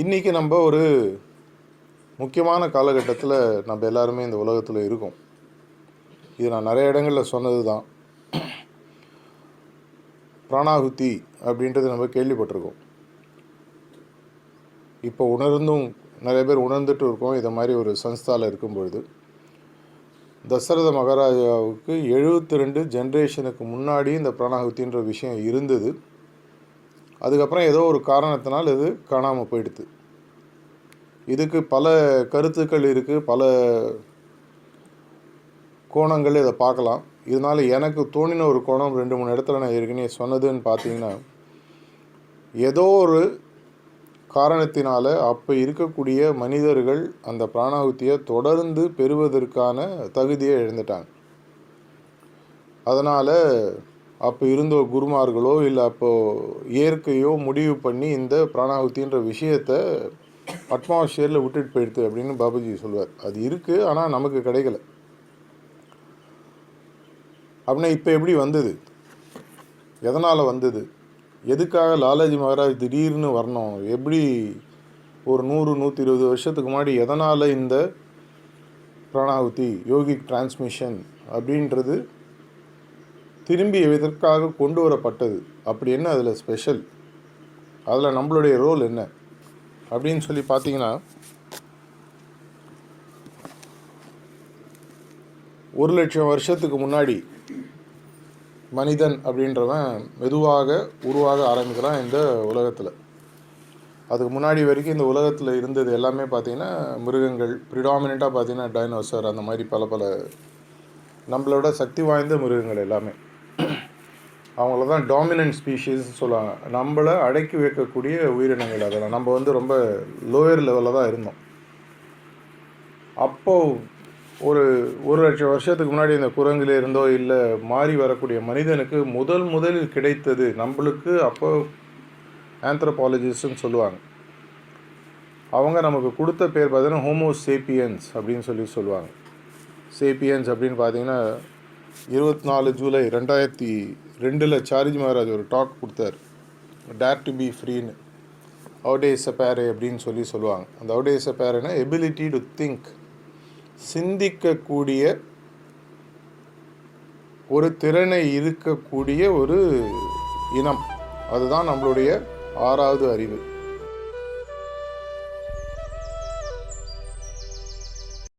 இன்றைக்கி நம்ம ஒரு முக்கியமான காலகட்டத்தில் நம்ம எல்லாருமே இந்த உலகத்தில் இருக்கோம். இது நான் நிறைய இடங்களில் சொன்னது தான் பிராணாகுத்தி அப்படின்றது நம்ம கேள்விப்பட்டிருக்கோம். இப்போ உணர்ந்தும் நிறைய பேர் உணர்ந்துட்டு இருக்கோம். இதை மாதிரி ஒரு சன்ஸ்தாவில் இருக்கும் பொழுது. தசரத மகாராஜாவுக்கு எழுபத்தி ரெண்டு ஜென்ரேஷனுக்கு முன்னாடி இந்த பிராணாகுத்தின்ற விஷயம் இருந்தது. அதுக்கப்புறம் ஏதோ ஒரு காரணத்தினால் இது காணாமல் போயிடுது. இதுக்கு பல கருத்துக்கள் இருக்குது பல கோணங்கள் இதை பார்க்கலாம். இதனால் எனக்கு தோணின ஒரு கோணம் ரெண்டு மூணு இடத்துல நான் ஏற்கனவே சொன்னதுன்னு பார்த்தீங்கன்னா ஏதோ ஒரு காரணத்தினால் அப்போ இருக்கக்கூடிய மனிதர்கள் அந்த பிராணாகுத்தியை தொடர்ந்து பெறுவதற்கான தகுதியை இழந்துட்டாங்க. அதனால் அப்போ இருந்த குருமார்களோ இல்லை அப்போது இயற்கையோ முடிவு பண்ணி இந்த பிராணாகுத்தின்ற விஷயத்தை அட்மாஸ்பியரில் விட்டுட்டு போயிடுது அப்படின்னு பாபுஜி சொல்லுவார். அது இருக்குது ஆனால் நமக்கு கிடைக்கல. அப்படின்னா இப்போ எப்படி வந்தது? எதனால் வந்தது? எதுக்காக லாலாஜி மகாராஜ் திடீர்னு வரணும்? எப்படி ஒரு நூறு நூற்றி இருபது வருஷத்துக்கு முன்னாடி எதனால் இந்த பிராணாகுதி யோகிக் டிரான்ஸ்மிஷன் அப்படின்றது திரும்பி எதற்காக கொண்டு வரப்பட்டது? அப்படி என்ன அதில் ஸ்பெஷல் அதில் நம்மளுடைய ரோல் என்ன? அப்படின்னு சொல்லி பார்த்தீங்கன்னா ஒரு லட்சம் வருஷத்துக்கு முன்னாடி மனிதன் அப்படின்றவன் மெதுவாக உருவாக ஆரம்பிக்கிறான் இந்த உலகத்தில். அதுக்கு முன்னாடி வரைக்கும் இந்த உலகத்தில் இருந்தது எல்லாமே பார்த்திங்கன்னா மிருகங்கள் ப்ரிடாமினெண்ட்டாக பார்த்தீங்கன்னா டைனோசர் அந்த மாதிரி பல பல நம்மளோட சக்தி வாய்ந்த மிருகங்கள் எல்லாமே. அவங்கள தான் டாமினன்ட் ஸ்பீஷீஸ் சொல்லுவாங்க. நம்மளை அடக்கி வைக்கக்கூடிய உயிரினங்கள் அதெல்லாம். நம்ம வந்து ரொம்ப லோயர் லெவலில் தான் இருந்தோம். அப்போது ஒரு ஒரு லட்சம் வருஷத்துக்கு முன்னாடி இந்த குரங்கில் இருந்தோ இல்லை மாறி வரக்கூடிய மனிதனுக்கு முதல் முதலில் கிடைத்தது நம்மளுக்கு அப்போ ஆந்த்ரோபாலஜிஸ்ட்னு சொல்லுவாங்க. அவங்க நமக்கு கொடுத்த பேர் பார்த்தீங்கன்னா ஹோமோ சேப்பியன்ஸ் அப்படின்னு சொல்லி சொல்லுவாங்க. சேப்பியன்ஸ் அப்படின்னு பார்த்தீங்கன்னா இருபத்தி நாலு ஜூலை ரெண்டாயிரத்தி ரெண்டில் சார்ஜ் மகாராஜ் ஒரு டாக் கொடுத்தார். டேர் டு பி ஃப்ரீன்னு அவுடே சப்பேரே அப்படின்னு சொல்லி சொல்லுவாங்க. அந்த அவுடே சப்பேரேனா எபிலிட்டி டு திங்க் சிந்திக்கக்கூடிய ஒரு திறனை இருக்கக்கூடிய ஒரு இனம். அதுதான் நம்மளுடைய ஆறாவது அறிவு.